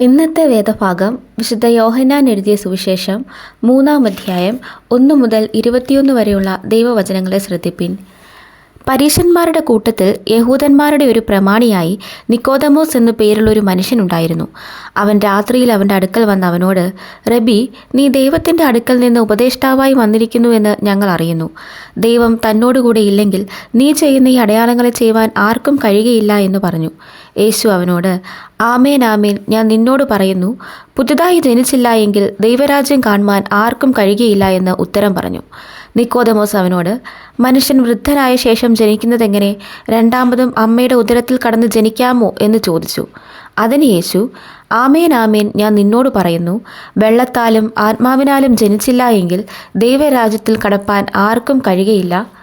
ഇന്നത്തെ വേദഭാഗം വിശുദ്ധ യോഹന്നാൻ എഴുതിയ സുവിശേഷം മൂന്നാം അധ്യായം ഒന്നു മുതൽ ഇരുപത്തിയൊന്ന് വരെയുള്ള ദൈവവചനങ്ങളെ ശ്രദ്ധിപ്പിൻ. പരീശന്മാരുടെ കൂട്ടത്തിൽ യഹൂദന്മാരുടെ ഒരു പ്രമാണിയായി നിക്കോദമോസ് എന്നു പേരുള്ള ഒരു മനുഷ്യനുണ്ടായിരുന്നു അവൻ രാത്രിയിൽ അവന്റെ അടുക്കൽ വന്നവനോട് റബി നീ ദൈവത്തിന്റെ അടുക്കൽ നിന്ന് ഉപദേഷ്ടാവായി വന്നിരിക്കുന്നുവെന്ന് ഞങ്ങൾ അറിയുന്നു. ദൈവം തന്നോടുകൂടെ ഇല്ലെങ്കിൽ നീ ചെയ്യുന്ന ഈ അടയാളങ്ങളെ ചെയ്യുവാൻ ആർക്കും കഴിയുകയില്ല എന്ന് പറഞ്ഞു. യേശു അവനോട് ആമേൻ ആമേൻ. ഞാൻ നിന്നോട് പറയുന്നു പുതുതായി ജനിച്ചില്ല എങ്കിൽ ദൈവരാജ്യം കാണുവാൻ ആർക്കും കഴിയുകയില്ല എന്ന് ഉത്തരം പറഞ്ഞു. നിക്കോദമോസ് അവനോട് മനുഷ്യൻ വൃദ്ധനായ ശേഷം ജനിക്കുന്നതെങ്ങനെ? രണ്ടാമതും അമ്മയുടെ ഉദരത്തിൽ കടന്ന് ജനിക്കാമോ എന്ന് ചോദിച്ചു. അതിന് യേശു ആമേൻ ആമേൻ ഞാൻ നിന്നോട് പറയുന്നു വെള്ളത്താലും ആത്മാവിനാലും ജനിച്ചില്ല എങ്കിൽ ദൈവരാജ്യത്തിൽ കടപ്പാൻ ആർക്കും കഴിയുകയില്ല.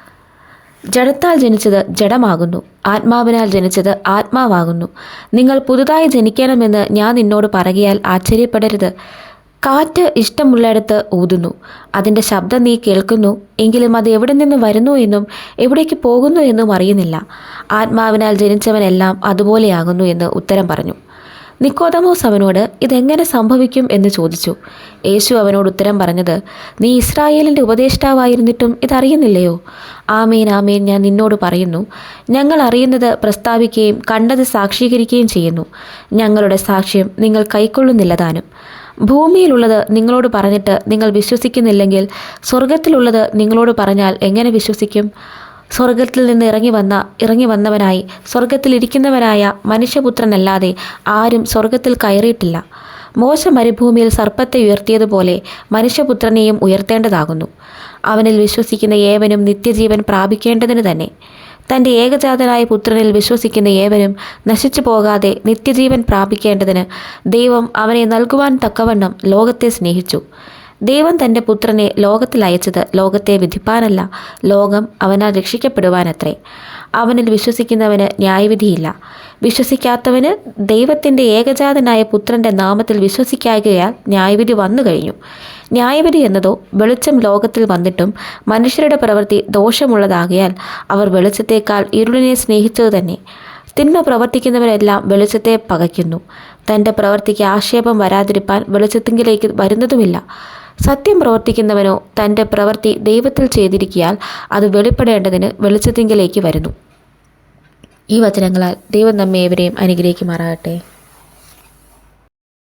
ജഡത്താൽ ജനിച്ചത് ജഡമാകുന്നു. ആത്മാവിനാൽ ജനിച്ചത് ആത്മാവാകുന്നു. നിങ്ങൾ പുതുതായി ജനിക്കണമെന്ന് ഞാൻ നിന്നോട് പറയുകയാൽ ആശ്ചര്യപ്പെടരുത്. കാറ്റ് ഇഷ്ടമുള്ളിടത്ത് ഊതുന്നു. അതിന്റെ ശബ്ദം നീ കേൾക്കുന്നു. എങ്കിലും അത് എവിടെ നിന്ന് വരുന്നു എന്നും എവിടേക്ക് പോകുന്നു എന്നും അറിയുന്നില്ല. ആത്മാവിനാൽ ജനിച്ചവനെല്ലാം അതുപോലെയാകുന്നു എന്ന് ഉത്തരം പറഞ്ഞു. നിക്കോദമോസ് അവനോട് ഇതെങ്ങനെ സംഭവിക്കും എന്ന് ചോദിച്ചു. യേശു അവനോട് ഉത്തരം പറഞ്ഞത് നീ ഇസ്രായേലിന്റെ ഉപദേഷ്ടാവായിരുന്നിട്ടും ഇതറിയുന്നില്ലയോ? ആമേൻ ആമേൻ ഞാൻ നിന്നോട് പറയുന്നു. ഞങ്ങൾ അറിയുന്നത് പ്രസ്താവിക്കുകയും കണ്ടത് സാക്ഷീകരിക്കുകയും ചെയ്യുന്നു. ഞങ്ങളുടെ സാക്ഷ്യം നിങ്ങൾ കൈക്കൊള്ളുന്നില്ലതാനും ഭൂമിയിലുള്ളത് നിങ്ങളോട് പറഞ്ഞിട്ട് നിങ്ങൾ വിശ്വസിക്കുന്നില്ലെങ്കിൽ സ്വർഗത്തിലുള്ളത് നിങ്ങളോട് പറഞ്ഞാൽ എങ്ങനെ വിശ്വസിക്കും? സ്വർഗത്തിൽ നിന്ന് ഇറങ്ങി വന്ന ഇറങ്ങി വന്നവനായി സ്വർഗത്തിലിരിക്കുന്നവനായ മനുഷ്യപുത്രനല്ലാതെ ആരും സ്വർഗത്തിൽ കയറിയിട്ടില്ല. മോശ മരുഭൂമിയിൽ സർപ്പത്തെ ഉയർത്തിയതുപോലെ മനുഷ്യപുത്രനെയും ഉയർത്തേണ്ടതാകുന്നു. അവനിൽ വിശ്വസിക്കുന്ന ഏവനും നിത്യജീവൻ പ്രാപിക്കേണ്ടതിന് തന്നെ. തന്റെ ഏകജാതനായ പുത്രനിൽ വിശ്വസിക്കുന്ന ഏവനും നശിച്ചു പോകാതെ നിത്യജീവൻ പ്രാപിക്കേണ്ടതിന് ദൈവം അവനെ നൽകുവാൻ തക്കവണ്ണം ലോകത്തെ സ്നേഹിച്ചു. ദൈവം തന്റെ പുത്രനെ ലോകത്തിൽ അയച്ചത് ലോകത്തെ വിധിപ്പാനല്ല ലോകം അവനാൽ രക്ഷിക്കപ്പെടുവാനത്രേ. അവനിൽ വിശ്വസിക്കുന്നവന് ന്യായവിധിയില്ല. വിശ്വസിക്കാത്തവന് ദൈവത്തിന്റെ ഏകജാതനായ പുത്രന്റെ നാമത്തിൽ വിശ്വസിക്കായകയാൽ ന്യായവിധി വന്നു കഴിഞ്ഞു. ന്യായവിധി എന്നതോ വെളിച്ചം ലോകത്തിൽ വന്നിട്ടും മനുഷ്യരുടെ പ്രവൃത്തി ദോഷമുള്ളതാകയാൽ അവർ വെളിച്ചത്തേക്കാൾ ഇരുളിനെ സ്നേഹിച്ചത് തന്നെ. തിന്മ പ്രവർത്തിക്കുന്നവരെല്ലാം വെളിച്ചത്തെ പകയ്ക്കുന്നു. തന്റെ പ്രവൃത്തിക്ക് ആക്ഷേപം വരാതിരിപ്പാൻ വെളിച്ചത്തിങ്കിലേക്ക് വരുന്നതുമില്ല. സത്യം പ്രവർത്തിക്കുന്നവനോ തന്റെ പ്രവൃത്തി ദൈവത്തിൽ ചെയ്തിരിക്കിയാൽ അത് വെളിപ്പെടേണ്ടതിന് വെളിച്ചത്തിങ്കിലേക്ക് വരുന്നു. ഈ വചനങ്ങളാൽ ദൈവം നമ്മെ ഏവരെയും അനുഗ്രഹിക്കുമാറാകട്ടെ.